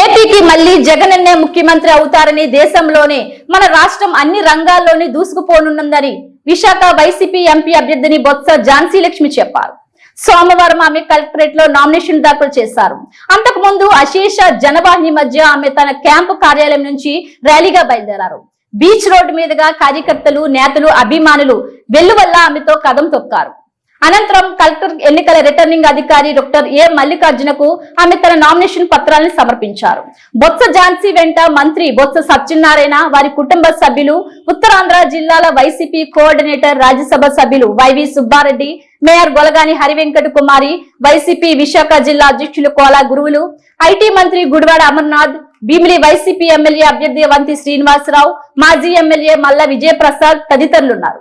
ఏపీకి మళ్ళీ జగనన్నే ముఖ్యమంత్రి అవుతారని దేశంలోనే మన రాష్ట్రం అన్ని రంగాల్లోనే దూసుకుపోనున్నదని విశాఖ వైసీపీ ఎంపీ అభ్యర్థిని బొత్స ఝాన్సీ లక్ష్మి చెప్పారు. సోమవారం ఆమె కలెక్టరేట్లో నామినేషన్ దాఖలు చేశారు. అంతకు ముందు అశేష జనవాహిని మధ్య ఆమె తన క్యాంపు కార్యాలయం నుంచి ర్యాలీగా బయలుదేరారు. బీచ్ రోడ్డు మీదుగా కార్యకర్తలు నేతలు అభిమానులు వెల్లువల్ల ఆమెతో కదం తొక్కారు. అనంతరం కలెక్టర్ ఎన్నికల రిటర్నింగ్ అధికారి డాక్టర్ ఏ మల్లికార్జునకు ఆమె తన నామినేషన్ పత్రాలను సమర్పించారు బొత్స ఝాన్సీ వెంట మంత్రి బొత్స సత్యనారాయణ వారి కుటుంబ సభ్యులు ఉత్తరాంధ్ర జిల్లాల వైసీపీ కోఆర్డినేటర్ రాజ్యసభ సభ్యులు వైవి సుబ్బారెడ్డి మేయర్ గొలగాని హరివెంకట కుమారి వైసీపీ విశాఖ జిల్లా అధ్యక్షులు కోలా గురువులు ఐటీ మంత్రి గుడివాడ అమర్నాథ్ భీమిలి వైసీపీ ఎమ్మెల్యే అభ్యర్థి వంతి శ్రీనివాసరావు మాజీ ఎమ్మెల్యే మల్ల విజయప్రసాద్ తదితరులున్నారు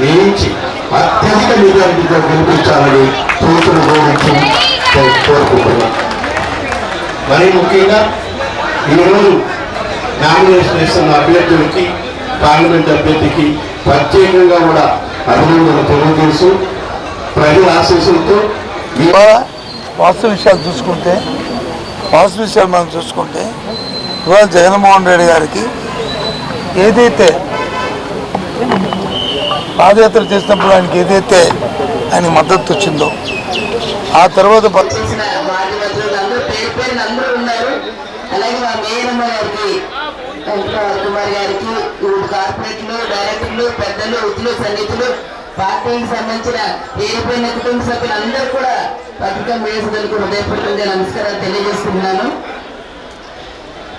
వేయించి అత్యధిక మెజారిటీతో గెలిపించాలని సూచన బోధించి కోరుకుంటున్నాను. మరీ ముఖ్యంగా ఈరోజు నామినేషన్ ఇస్తున్న అభ్యర్థులకి పార్లమెంట్ అభ్యర్థికి ప్రత్యేకంగా కూడా అభినందనలు తెలియజేస్తూ ప్రజల ఆశీస్సులతో ఈ ఇవాళ వాస్తు విషయాలు చూసుకుంటే వాస్తు విషయాలు మనం చూసుకుంటే ఇవాళ జగన్మోహన్ రెడ్డి గారికి ఏదైతే పాదయాత్ర చేసినప్పుడు ఆయనకి ఏదైతే ఆయన మద్దతు వచ్చిందో ఆ తర్వాత ప- చేసిన అందరూ పేరు అందరూ ఉన్నారు అలాగే మా మేయరమ్మ గారికి వెంకట కుమార్ గారికి కార్పొరేట్లు డైరెక్టర్లు పెద్దలు వృద్ధులు సన్నిహితులు పార్టీకి సంబంధించిన పేరు కుటుంబ సభ్యులు అందరూ కూడా పత్రికా మేసదలకు హృదయపూర్వకంగా నమస్కారాలు తెలియజేస్తున్నాను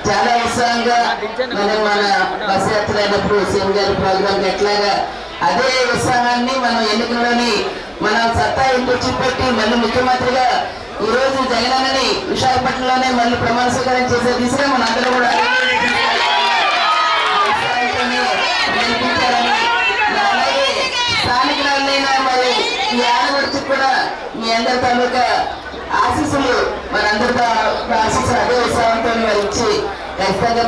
చాలా ఉత్సాహంగా మనం మన బస్ యాత్ర అయినప్పుడు సీఎం గారి ప్రోగ్రామ్ ఎట్లాగా అదే ఉత్సాహాన్ని మనం ఎన్నికల్లోని మనం సత్తా ఇంటి చూపెట్టి మళ్ళీ ముఖ్యమంత్రిగా ఈ రోజు జగనన్నని విశాఖపట్నంలోనే మళ్ళీ ప్రమాణ స్వీకారం చేసే దిశగా మన అందరూ కూడా ఆ మరి ఈ కూడా మీ అందరి తాలూకా ఆశీస్సులు మనందరితో ఆశీస్సులు అదే ఉత్సాహంతో మరి ఖచ్చితంగా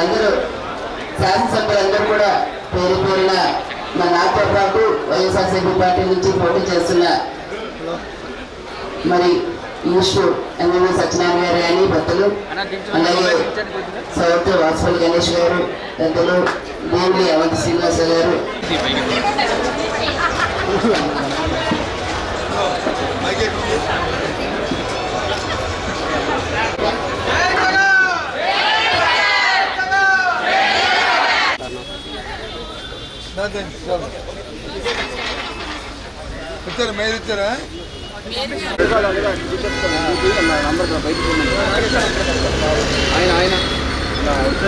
అందరూ శాసనసభ్యులందరూ కూడా పేరు పేరున మా నాతో పాటు వైఎస్ఆర్సీపీ పార్టీ నుంచి పోటీ చేస్తున్న మరి ఈశ్వరు ఎమ్మెల్యే సత్యనారాయణ గారు కానీ భక్తులు అలాగే సౌత్ వాసుపల్లి గణేష్ గారు పెద్దలు దేవి అవంతి శ్రీనివాస గారు. ఇచ్చారు మీరు ఇచ్చారా? ఆయన ఆయన.